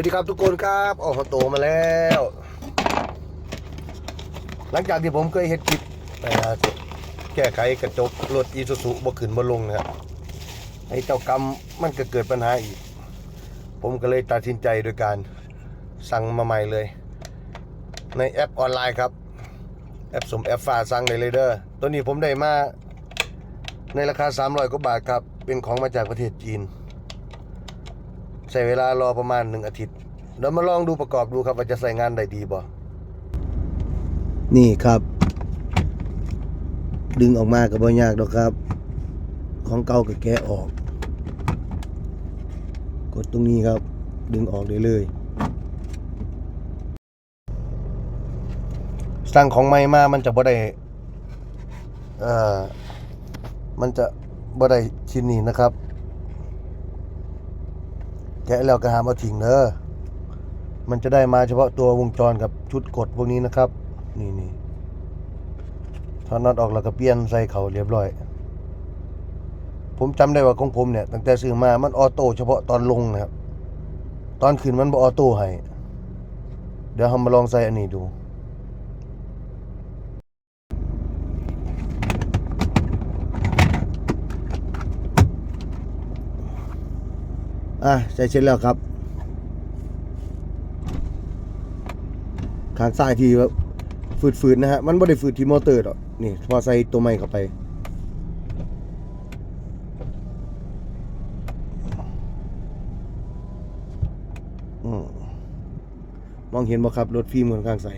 วัสดีครับทุกคนครับออกโตมาแล้ว หลังจากที่ผมเคยเห็นคลิปแก้ไขกระจกรถอีซูซุบ่ขึ้นบ่ลงนะครับไอ้เจ้ากรรมมันก็เกิดปัญหาอีก ผมก็เลยตัดสินใจโดยการสั่งมาใหม่เลย ในแอปออนไลน์ครับ แอปสมแอปฟาสั่งได้เลยเด้อตัวนี้ผมได้มาในราคา 300กว่าบาทครับ เป็นของมาจากประเทศจีน ใช้เวลารอประมาณหนึ่งอาทิตย์เดี๋ยวมาลองดูประกอบดูครับว่าจะใส่งานได้ดีบ่นี่ครับ ดึงออกมาก็บ่ยากดอกครับ ของเก่าก็แกะออก กดตรงนี้ครับ ดึงออกได้เลยสั่งของใหม่มา มันจะบ่ได้เอ่อมันจะบ่ได้ชิ้นนี้นะครับแกะแล้วก็หามเอาทิ้งเด้อมันจะได้มาเฉพาะตัววงจรกับชุดกดพวกนี้นะครับ นี่นี่ถอดน็อตออกแล้วก็เปลี่ยนใส่เขาเรียบร้อย ผมจำได้ว่าของผมเนี่ยตั้งแต่ซื้อมามันออโต้เฉพาะตอนลงนะครับ ตอนขึ้นมันบ่ออโต้ให้เดี๋ยวเรามาลองใส่อันนี้ดู อะใส่เสร็จแล้วครับข้างซ้ายที่ว่าฝืดๆนะฮะ มันไม่ได้ฝืดที่มอเตอร์หรอกนี่พอใส่ตัวใหม่เข้าไปอมมองเห็นบ่ครับ รถฟิล์มค่อนข้างใส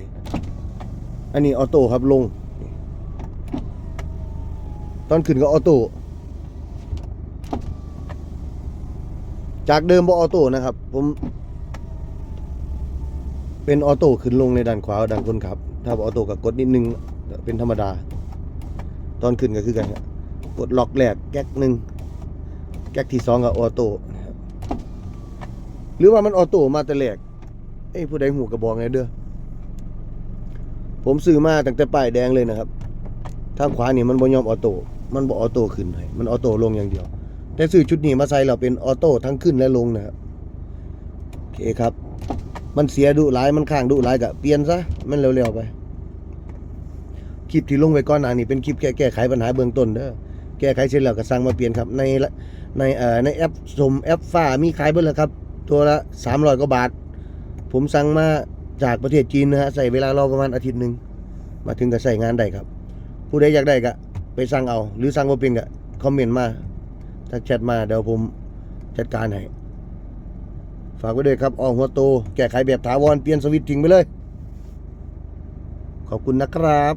อันนี้ออโต้ครับลง ตอนขึ้นก็ออโต้ จากเดิมบ่ออโต้นะครับ ผม เป็นออโต้ขึ้นลงในด้านขวาด้านคนขับ ถ้าบออโต้ก็กดนิดนึงเป็นธรรมดา ตอนขึ้นก็คือกันครับกดล็อกแรกแก๊กหนึ่งแก๊กที่สองก็ออโต้หรือว่ามันออโต้มาแต่แรกเอ้ผู้ใดหูกระบอกไงเด้อผมซื้อมาตั้งแต่ป้ายแดงเลยนะครับทางขวานี่มันบ่ยอมออโต้มันบ่ออโต้ขึ้นให้มันออโต้ลงอย่างเดียว แต่ซื้อชุดนี้มาใส่เราเป็นออโต้ทั้งขึ้นและลงนะครับโอเคครับ มันเสียดุหลายมันข้างดุหลายก็เปลี่ยนซะมันเร็วๆไปคลิปที่ลงไว้ก่อนหน้านี้เป็นคลิปแก้แก้ไขปัญหาเบื้องต้นเด้อแก้ไขเสร็จแล้วก็สั่งมาเปลี่ยนครับ ในในเอ่อในแอปสมแอปฟ้ามีขายเบิดแล้วครับ ตัวละ300กว่าบาท ผมสั่งมาจากประเทศจีนนะฮะใส่เวลารอประมาณอาทิตย์หนึ่งมาถึงก็ใส่งานได้ครับ ผู้ใดอยากได้ก็ไปสั่งเอา หรือสั่งบ่เป็นก็คอมเมนต์มา ถ้าแชทมาเดี๋ยวผมจัดการให้ ฝากไว้ด้วยครับออกหัวโต แก้ไขแบบถาวร เปลี่ยนสวิตช์ทิ้งไปเลย ขอบคุณนะครับ